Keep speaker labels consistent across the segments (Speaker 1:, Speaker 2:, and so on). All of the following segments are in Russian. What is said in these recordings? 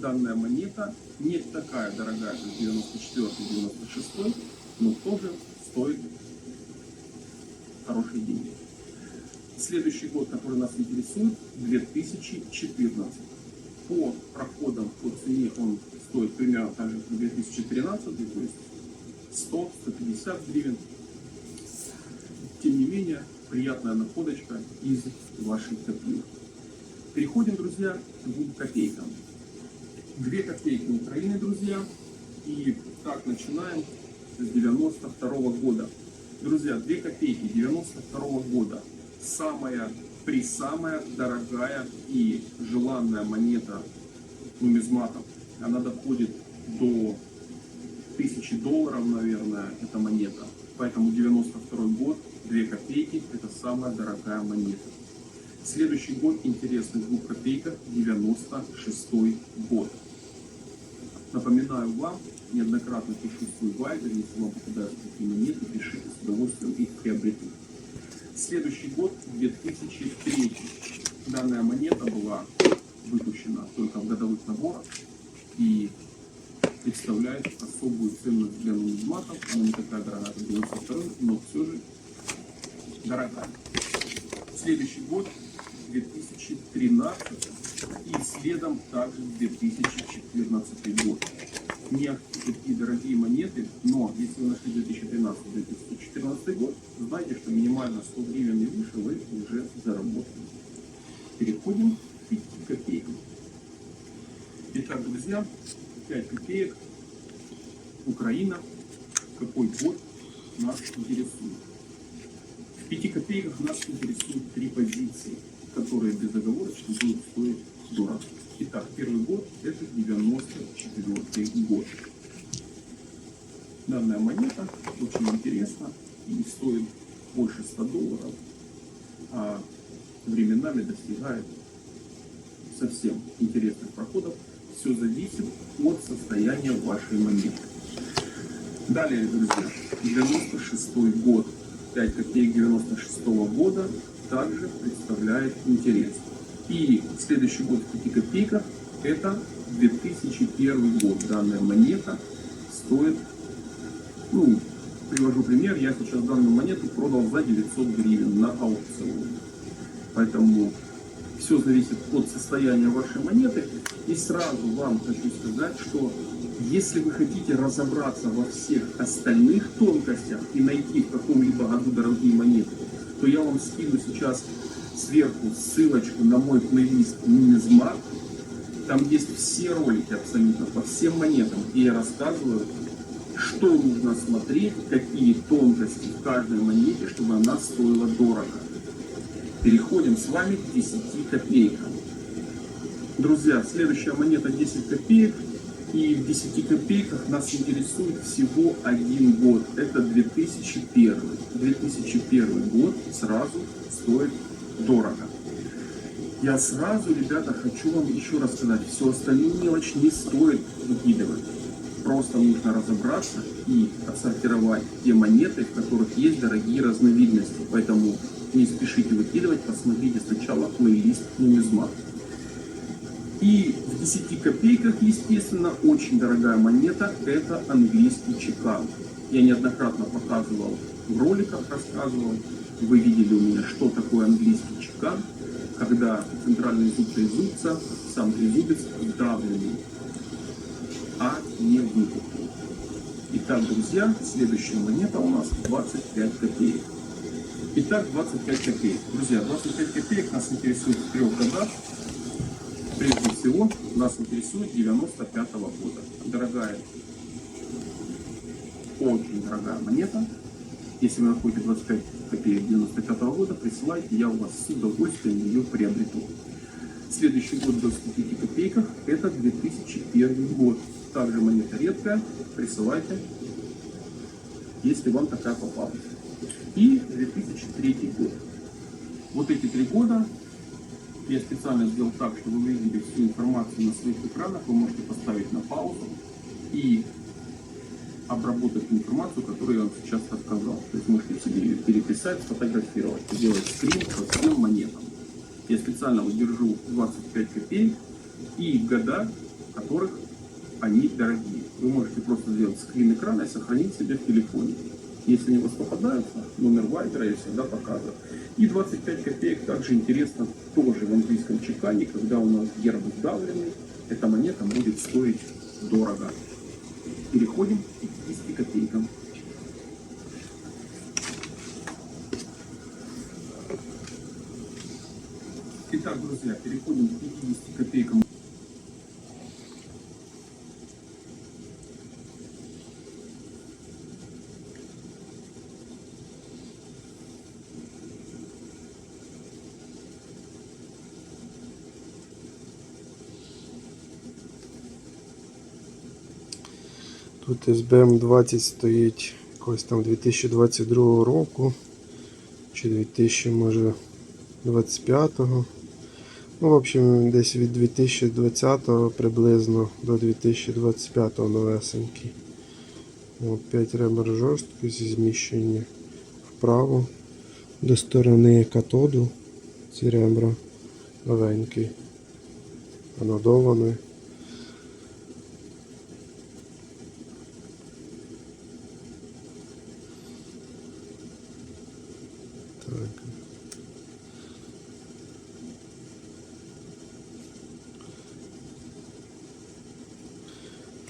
Speaker 1: данная монета не такая дорогая, как 94-96, но тоже стоит хорошие деньги. Следующий год, который нас интересует, 2014. По проходам по цене он стоит примерно так же, как 2013, то есть 100-150 гривен. Тем не менее, приятная находочка из вашей копилки. Переходим, друзья, к двум копейкам. Две копейки Украины, друзья. И так начинаем с 92 года. Друзья, две копейки 92 года. Самая присамая дорогая и желанная монета нумизматов. Она доходит до тысячи долларов, наверное, эта монета. Поэтому 92 год, 2 копейки, это самая дорогая монета. Следующий год интересный в двух копейках, 96 год. Напоминаю вам, неоднократно пишу свой вайбер, если вам попадаются такие монеты, пишите, с удовольствием их приобрету. Следующий год, 2003. Данная монета была выпущена только в годовых наборах и представляет особую ценность для нумизматов. Она не такая дорогая, как 92 но все же дорогая. Следующий год, 2013 и следом также 2014 год. Не такие дорогие монеты, но если вы нашли 2013-2014 год, знайте, что минимально 100 гривен и выше вы уже заработали. Переходим к 5 копейкам. Итак, друзья, 5 копеек. Украина. Какой год нас интересует? В 5 копейках нас интересуют три позиции, которые безоговорочно будут стоить дорого. Итак, первый год это 94 год. Данная монета очень интересна и стоит больше 100 долларов, а временами достигает совсем интересных проходов. Все зависит от состояния вашей монеты. Далее, друзья, 96 год. 5 копеек 96 года также представляет интерес. И следующий год в 5 копейках это 2001 год. Данная монета стоит, ну, привожу пример, я сейчас данную монету продал за 900 гривен на аукционе. Поэтому все зависит от состояния вашей монеты. И сразу вам хочу сказать, что если вы хотите разобраться во всех остальных тонкостях и найти в каком-либо году дорогие монеты, то я вам скину сейчас сверху ссылочку на мой плейлист Нумизмат. Там есть все ролики абсолютно по всем монетам, где я рассказываю, что нужно смотреть, какие тонкости в каждой монете, чтобы она стоила дорого. Переходим с вами к 10 копейкам. Друзья, следующая монета 10 копеек. И в 10 копейках нас интересует всего один год. Это 2001. 2001 год сразу стоит дорого. Я сразу, ребята, хочу вам еще раз сказать, все остальную мелочь не стоит выкидывать. Просто нужно разобраться и отсортировать те монеты, в которых есть дорогие разновидности. Поэтому не спешите выкидывать, посмотрите сначала плейлист нумизмат. И в 10 копейках, естественно, очень дорогая монета – это английский чекан. Я неоднократно показывал в роликах, рассказывал. Вы видели у меня, что такое английский чекан, когда центральный зуб трезубца, сам трезубец вдавленный, а не выпуклый. Итак, друзья, следующая монета у нас 25 копеек. Итак, 25 копеек. Друзья, 25 копеек нас интересует в трех годах. Прежде всего, нас интересует 95 -го года. Дорогая, очень дорогая монета. Если вы находите 25 копеек 95 -го года, присылайте, я у вас с удовольствием ее приобрету. Следующий год в 25 копейках это 2001 год. Также монета редкая, присылайте, если вам такая попалась. И 2003 год. Вот эти три года я специально сделал так, чтобы вы видели всю информацию на своих экранах. Вы можете поставить на паузу и обработать информацию, которую я вам сейчас рассказал. То есть можете себе ее переписать, сфотографировать, сделать скрин по всем монетам. Я специально выдержу 25 копеек и года которых они дорогие. Вы можете просто сделать скрин экрана и сохранить себе в телефоне. Если они у номер вайбера я всегда показываю. И 25 копеек также интересно тоже в английском чекане, когда у нас герб сдавленный, эта монета будет стоить дорого. Переходим к 50 копейкам. Итак, друзья, переходим к 50 копейкам.
Speaker 2: Тут СБМ 20 стоїть якось там 2022 року. Чи 2000, може 25-го. Ну, в общем, десь від 2020 приблизно до 2025 новесенький. От 5 ребер жорсткі зі зміщення вправо до сторони катоду. Ці ребра новенький. Анодований.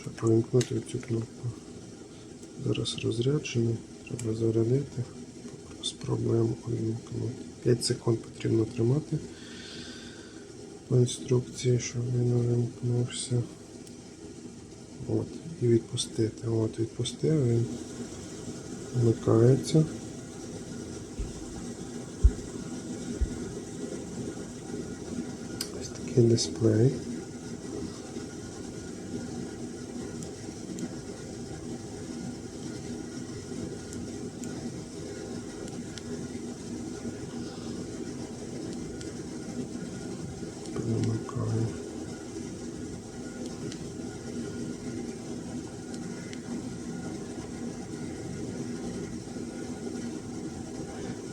Speaker 2: Щоб повімкнути цю кнопку. Зараз розряджений, треба зарядити. Спробуємо увімкнути. 5 секунд потрібно тримати по інструкції, щоб він увімкнувся. От, і відпустити. От, відпустив, він вмикається. Ось такий дисплей. Перемикаю.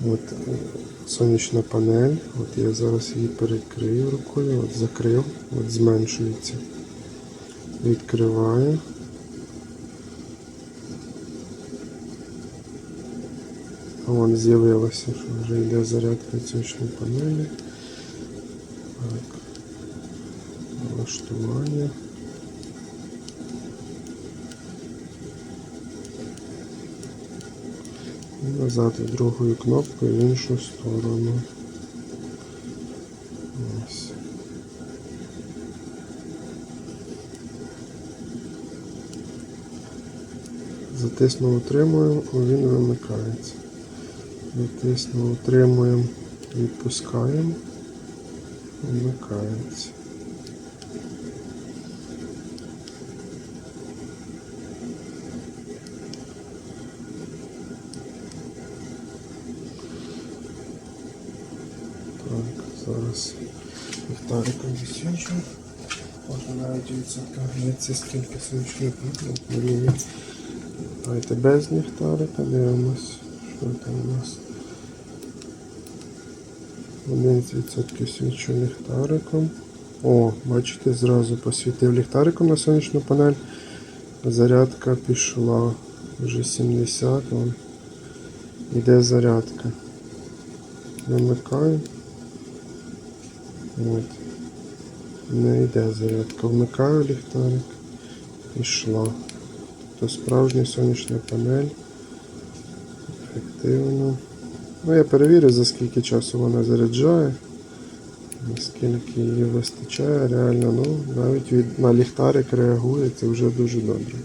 Speaker 2: От е, сонячна панель. От я зараз її перекрию рукою, от закрив, от зменшується. Відкриваю. А Вон з'явилося, що вже йде зарядка сонячної панелі. Налаштування. І назад другою кнопкою в іншу сторону. Ось. Затиснув, утримуємо, він вимикається. Затиснув, утримуємо, відпускаємо, вмикається. Зараз ліхтариком відсвічу. Можна навіть відсвітлюватися, скільки свічних мені. Давайте без ліхтарика дивимось, що там у нас. 11% свічу ліхтариком. О, бачите, зразу посвітив ліхтариком на сонячну панель. Зарядка пішла. Вже 70. Вон. Іде зарядка. Вимикаю. От. Не йде зарядка. Вмикаю ліхтарик. Пішла. То справжня сонячна панель. Ефективно. Ну, я перевірю, за скільки часу вона заряджає. Наскільки її вистачає, реально, ну, навіть від, на ліхтарик реагує, це вже дуже добре.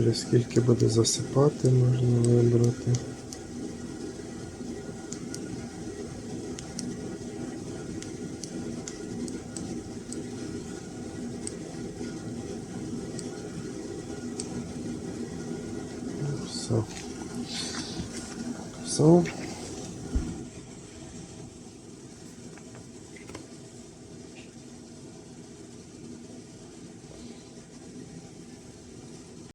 Speaker 2: Через скільки буде засипати, можна вибрати. Все. Все.